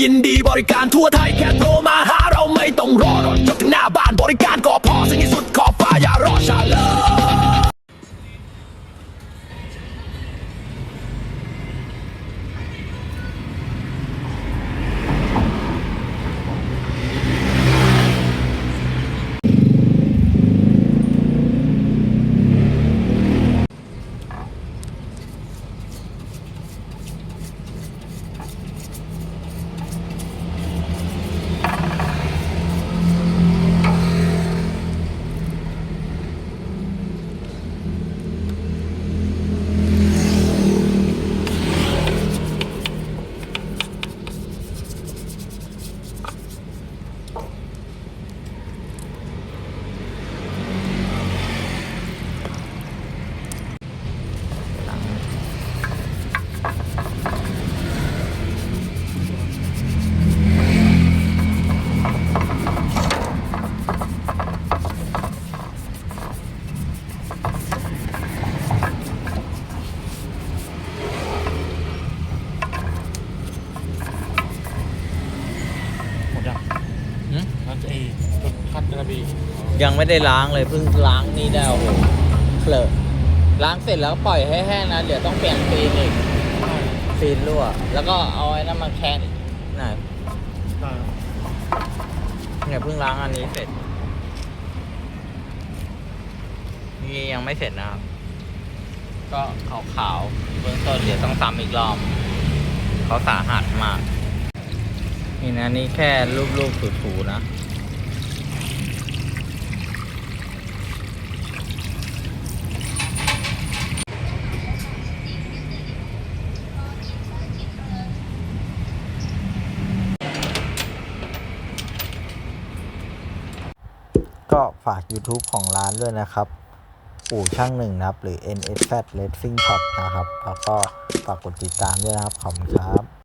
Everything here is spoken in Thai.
ยินดีบริการทั่วไทยแค่โทรมาหาเราไม่ต้องรอรถจบถึงหน้าบ้านบริการก่อน ไอ้จุดคัดกระบี่ยังไม่ได้ล้างเลยเพิ่งล้างนี่ได้โอ้โหเคลอะล้างเสร็จแล้วปล่อยให้แห้งนะเดี๋ยวต้องเปลี่ยนฟิล์มอีกฟิล์มรั่ว แล้วก็เอาไอ้นั่นมาแคะอีกน่ะได้เนี่ยเพิ่งล้างอันนี้เสร็จนี่ยังไม่เสร็จนะครับ ก็ขาวๆเบื้องต้นเดี๋ยวต้องซ้ำอีกรอบเขาสาหัสมาก นี่นะนี่แค่รูปๆถูๆนะ ก็ฝาก YouTube ของร้านด้วยนะครับ อู่ช่างหนึ่งนะครับ หรือ NSZ Racing Shop นะครับ แล้วก็ฝากกดติดตามด้วยนะครับ ขอบคุณครับ